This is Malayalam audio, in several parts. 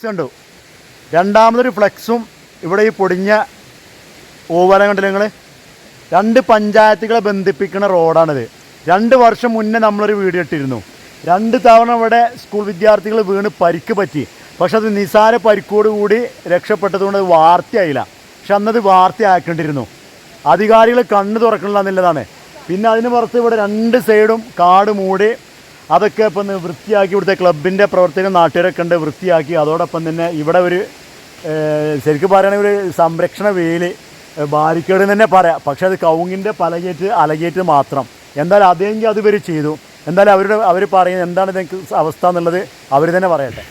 ഫ്ലെക്സ് രണ്ടാമതൊരു ഫ്ലെക്സും ഇവിടെ ഈ പൊടിഞ്ഞ ഓവരം കണ്ടില്ല നിങ്ങൾ രണ്ട് പഞ്ചായത്തുകളെ ബന്ധിപ്പിക്കുന്ന റോഡാണിത്. രണ്ട് വർഷം മുന്നേ നമ്മളൊരു വീഡിയോ ഇട്ടിരുന്നു രണ്ട് തവണ ഇവിടെ സ്കൂൾ വിദ്യാർത്ഥികൾ വീണ് പരിക്ക് പറ്റി. പക്ഷെ അത് നിസാര പരിക്കോട് കൂടി രക്ഷപ്പെട്ടതുകൊണ്ട് അത് വാർത്തയായില്ല. പക്ഷെ അന്നത് വാർത്തയാക്കേണ്ടിയിരുന്നു അധികാരികൾ കണ്ണ് തുറക്കണില്ല എന്നുള്ളതാണ്. പിന്നെ അതിന് പുറത്ത് ഇവിടെ രണ്ട് സൈഡും കാട് മൂടി അതൊക്കെ ഇപ്പം വൃത്തിയാക്കി ഇവിടുത്തെ ക്ലബിന്റെ പ്രവർത്തനം നാട്ടുകാരൊക്കെ ഉണ്ട് വൃത്തിയാക്കി. അതോടൊപ്പം തന്നെ ഇവിടെ ഒരു ശരിക്കും പറയുകയാണെങ്കിൽ ഒരു സംരക്ഷണ വേലി ബാരിക്കേഡ് തന്നെ പറയാം. പക്ഷേ അത് കൗങ്ങിന്റെ പലകേറ്റ് അലകേറ്റ് മാത്രം. എന്തായാലും അതെങ്കിൽ അത് ഇവർ ചെയ്തു. എന്തായാലും അവരുടെ അവർ പറയുന്നത് എന്താണ് ഇതിനക്ക് അവസ്ഥ എന്നുള്ളത് അവർ തന്നെ പറയട്ടെ.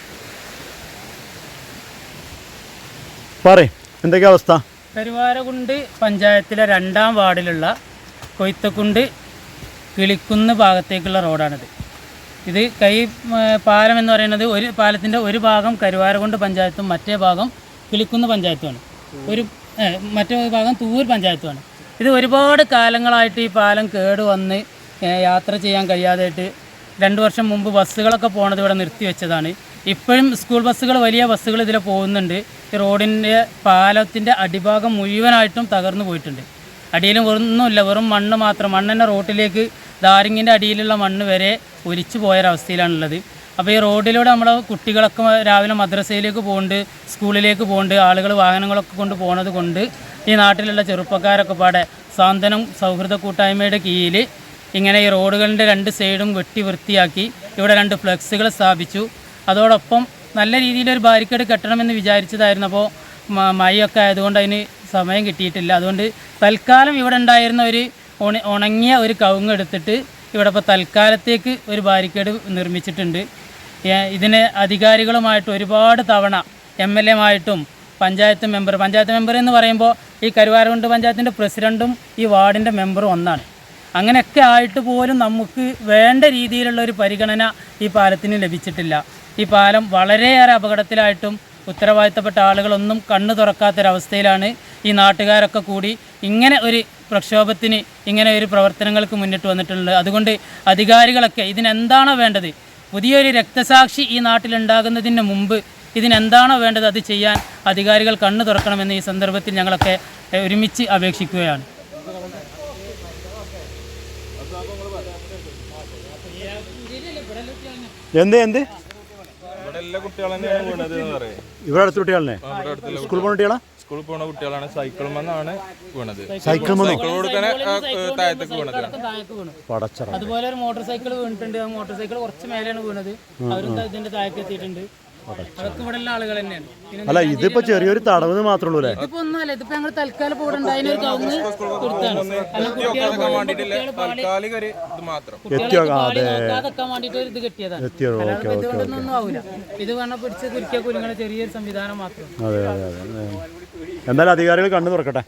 പറയും എന്തൊക്കെ അവസ്ഥ? കരുവാരകുണ്ട് പഞ്ചായത്തിലെ രണ്ടാം വാർഡിലുള്ള കൊയ്ത്തക്കുണ്ട് കിളിക്കുന്ന് ഭാഗത്തേക്കുള്ള റോഡാണിത്. ഇത് കൈ പാലം എന്ന് പറയുന്നത് ഒരു പാലത്തിന്റെ ഒരു ഭാഗം കരുവാരകുണ്ട് പഞ്ചായത്തും മറ്റേ ഭാഗം കിളിക്കുന്ന് പഞ്ചായത്തുമാണ്. ഒരു മറ്റേ ഭാഗം തൂർ പഞ്ചായത്തുമാണ്. ഇത് ഒരുപാട് കാലങ്ങളായിട്ട് ഈ പാലം കേട് വന്ന് യാത്ര ചെയ്യാൻ കഴിയാതായിട്ട് രണ്ട് വർഷം മുമ്പ് ബസ്സുകളൊക്കെ പോണത് ഇവിടെ നിർത്തി വെച്ചതാണ്. ഇപ്പോഴും സ്കൂൾ ബസ്സുകൾ വലിയ ബസ്സുകൾ ഇതിൽ പോകുന്നുണ്ട്. ഈ റോഡിന്റെ പാലത്തിന്റെ അടിഭാഗം മുഴുവനായിട്ടും തകർന്നു പോയിട്ടുണ്ട്. അടിയിലും ഒന്നുമില്ല വെറും മണ്ണ് മാത്രം. മണ്ണ് തന്നെ റോട്ടിലേക്ക് ദാരിങ്ങിന്റെ അടിയിലുള്ള മണ്ണ് വരെ ഒലിച്ചു പോയൊരവസ്ഥയിലാണുള്ളത്. അപ്പോൾ ഈ റോഡിലൂടെ നമ്മുടെ കുട്ടികളൊക്കെ രാവിലെ മദ്രസയിലേക്ക് പോകുന്നുണ്ട് സ്കൂളിലേക്ക് പോകുന്നുണ്ട് ആളുകൾ വാഹനങ്ങളൊക്കെ കൊണ്ട് പോകുന്നത് കൊണ്ട് ഈ നാട്ടിലുള്ള ചെറുപ്പക്കാരൊക്കെ പാടെ സാന്ത്വനം സൗഹൃദ കൂട്ടായ്മയുടെ കീഴിൽ ഇങ്ങനെ ഈ റോഡുകളുടെ രണ്ട് സൈഡും വെട്ടി വൃത്തിയാക്കി ഇവിടെ രണ്ട് ഫ്ലെക്സുകൾ സ്ഥാപിച്ചു. അതോടൊപ്പം നല്ല രീതിയിൽ ഒരു ബാരിക്കേഡ് കെട്ടണമെന്ന് വിചാരിച്ചതായിരുന്നു. അപ്പോൾ മഴയൊക്കെ ആയതുകൊണ്ട് അതിന് സമയം കിട്ടിയിട്ടില്ല. അതുകൊണ്ട് തൽക്കാലം ഇവിടെ ഉണ്ടായിരുന്ന ഒരു ഉണങ്ങിയ ഒരു കവുങ്ങ് എടുത്തിട്ട് ഇവിടെ ഇപ്പോൾ തൽക്കാലത്തേക്ക് ഒരു ബാരിക്കേഡ് നിർമ്മിച്ചിട്ടുണ്ട്. ഇതിന് അധികാരികളുമായിട്ട് ഒരുപാട് തവണ എം എൽ എമായിട്ടും പഞ്ചായത്ത് മെമ്പർ പഞ്ചായത്ത് മെമ്പർ എന്ന് പറയുമ്പോൾ ഈ കരുവാരകുണ്ട് പഞ്ചായത്തിന്റെ പ്രസിഡന്റും ഈ വാർഡിന്റെ മെമ്പറും ഒന്നാണ്. അങ്ങനെയൊക്കെ ആയിട്ട് പോലും നമുക്ക് വേണ്ട രീതിയിലുള്ള ഒരു പരിഗണന ഈ പാലത്തിന് ലഭിച്ചിട്ടില്ല. ഈ പാലം വളരെയേറെ അപകടത്തിലായിട്ടും ഉത്തരവാദിത്തപ്പെട്ട ആളുകളൊന്നും കണ്ണു തുറക്കാത്തൊരവസ്ഥയിലാണ് ഈ നാട്ടുകാരൊക്കെ കൂടി ഇങ്ങനെ ഒരു പ്രക്ഷോഭത്തിന് ഇങ്ങനെ ഒരു പ്രവർത്തനങ്ങൾക്ക് മുന്നിട്ട് വന്നിട്ടുള്ളത്. അതുകൊണ്ട് അധികാരികളൊക്കെ ഇതിനെന്താണോ വേണ്ടത്? പുതിയൊരു രക്തസാക്ഷി ഈ നാട്ടിലുണ്ടാകുന്നതിന് മുമ്പ് ഇതിനെന്താണോ വേണ്ടത് അത് ചെയ്യാൻ അധികാരികൾ കണ്ണു തുറക്കണമെന്ന് ഈ സന്ദർഭത്തിൽ ഞങ്ങളൊക്കെ ഒരുമിച്ച് അപേക്ഷിക്കുകയാണ്. എന്ത് എന്ത്? എല്ലാ കുട്ടികളും വീണത് എന്ന് പറയും. ഇവിടെ അടുത്ത കുട്ടികളെ അടുത്തുള്ള സ്കൂൾ പോകുന്ന കുട്ടികളാ? സ്കൂളിൽ പോണ കുട്ടികളാണ് സൈക്കിളുമെന്നാണ് വീണത്. സൈക്കിൾ മന്നോ സൈക്കിൾ കൊടുക്കണ താഴത്തേക്ക് വീണത്. താഴേക്ക് വീണു. പടച്ചറ അതുപോലെ ഒരു മോട്ടോർ സൈക്കിൾ വീണിട്ടുണ്ട്. ആ മോട്ടോർ സൈക്കിൾ കുറച്ച് മേലെയാണ് വീണത്. അവരും ദാ ഇതിന്റെ താഴേക്ക് എത്തിയിട്ടുണ്ട്. അതൊക്കെ ഇവിടെ ഉള്ള ആളുകൾ തന്നെയാണ്. പിന്നെ അല്ല ഇതിപ്പോ ചെറിയൊരു തടവ് മാത്രമേ ഉള്ളൂ അല്ലേ? ഇതിപ്പോ ഒന്നുമല്ല ഇതിപ്പോ ഞങ്ങൾ തൽക്കാലം ഇപ്പൊ ഇവിടെ ഉണ്ടായിരുന്ന ഒരു കവുങ്ങ് കൊടുത്താണ് അല്ല കുട്ടികളെ നോക്കാൻ വേണ്ടിയിട്ടില്ല. താൽക്കാലിക ഒരു ഇത് മാത്രം. എത്തിയോ പാളി നോക്കാതെക്കാൻ വേണ്ടിട്ട് ഒരു ഇത് കെട്ടിയതാണ്. എത്തിയോ അല്ലാതെ ഇപ്പൊ ഇതുകൊണ്ടൊന്നും ആവൂല. ഇത് വേണം പിടിച്ച് കുരിക്കുക കുരുങ്ങണ ചെറിയൊരു സംവിധാനം മാത്രം. അതെ അതെ അതെ. എന്തായാലും അധികാരികൾ കണ്ടു തുറക്കട്ടെ.